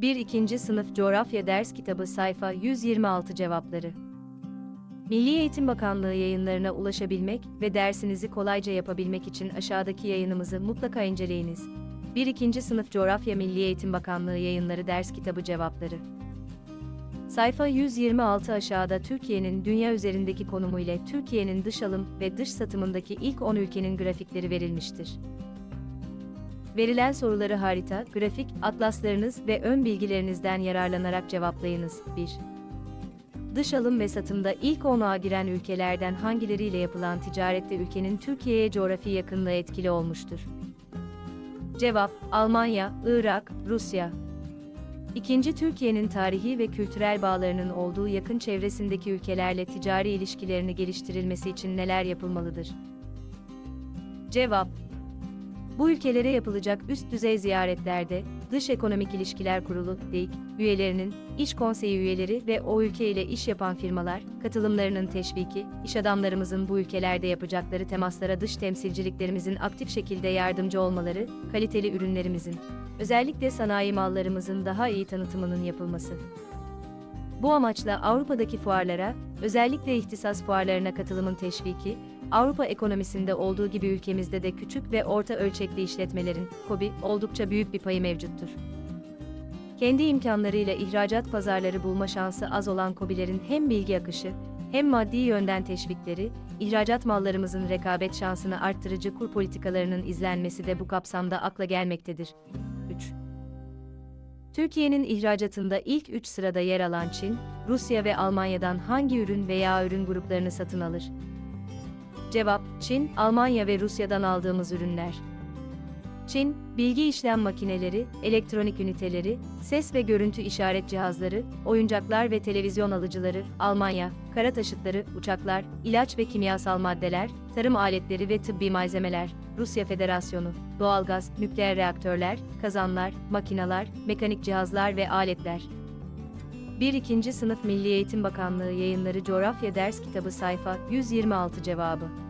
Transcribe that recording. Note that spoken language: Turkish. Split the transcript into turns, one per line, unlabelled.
1. 2. Sınıf Coğrafya Ders Kitabı Sayfa 126 Cevapları Milli Eğitim Bakanlığı yayınlarına ulaşabilmek ve dersinizi kolayca yapabilmek için aşağıdaki yayınımızı mutlaka inceleyiniz. 1. 2. Sınıf Coğrafya Milli Eğitim Bakanlığı Yayınları Ders Kitabı Cevapları Sayfa 126 aşağıda Türkiye'nin dünya üzerindeki konumu ile Türkiye'nin dış alım ve dış satımındaki ilk 10 ülkenin grafikleri verilmiştir. Verilen soruları harita, grafik, atlaslarınız ve ön bilgilerinizden yararlanarak cevaplayınız. 1. Dış alım ve satımda ilk 10'a giren ülkelerden hangileriyle yapılan ticarette ülkenin Türkiye'ye coğrafi yakınlığı etkili olmuştur? Cevap: Almanya, Irak, Rusya. İkinci Türkiye'nin tarihi ve kültürel bağlarının olduğu yakın çevresindeki ülkelerle ticari ilişkilerini geliştirilmesi için neler yapılmalıdır? Cevap: Bu ülkelere yapılacak üst düzey ziyaretlerde Dış Ekonomik İlişkiler Kurulu (DEİK) üyelerinin, İş Konseyi üyeleri ve o ülke ile iş yapan firmalar katılımlarının teşviki, iş adamlarımızın bu ülkelerde yapacakları temaslara dış temsilciliklerimizin aktif şekilde yardımcı olmaları, kaliteli ürünlerimizin, özellikle sanayi mallarımızın daha iyi tanıtımının yapılması. Bu amaçla Avrupa'daki fuarlara, özellikle ihtisas fuarlarına katılımın teşviki, Avrupa ekonomisinde olduğu gibi ülkemizde de küçük ve orta ölçekli işletmelerin, KOBİ, oldukça büyük bir payı mevcuttur. Kendi imkanlarıyla ihracat pazarları bulma şansı az olan KOBİ'lerin hem bilgi akışı, hem maddi yönden teşvikleri, ihracat mallarımızın rekabet şansını arttırıcı kur politikalarının izlenmesi de bu kapsamda akla gelmektedir. 3. Türkiye'nin ihracatında ilk 3 sırada yer alan Çin, Rusya ve Almanya'dan hangi ürün veya ürün gruplarını satın alır? Cevap: Çin, Almanya ve Rusya'dan aldığımız ürünler. Çin, bilgi işlem makineleri, elektronik üniteleri, ses ve görüntü işaret cihazları, oyuncaklar ve televizyon alıcıları, Almanya, kara taşıtları, uçaklar, ilaç ve kimyasal maddeler, tarım aletleri ve tıbbi malzemeler, Rusya Federasyonu, doğalgaz, nükleer reaktörler, kazanlar, makinalar, mekanik cihazlar ve aletler. 1. 2. Sınıf Milli Eğitim Bakanlığı Yayınları Coğrafya Ders Kitabı Sayfa 126 Cevabı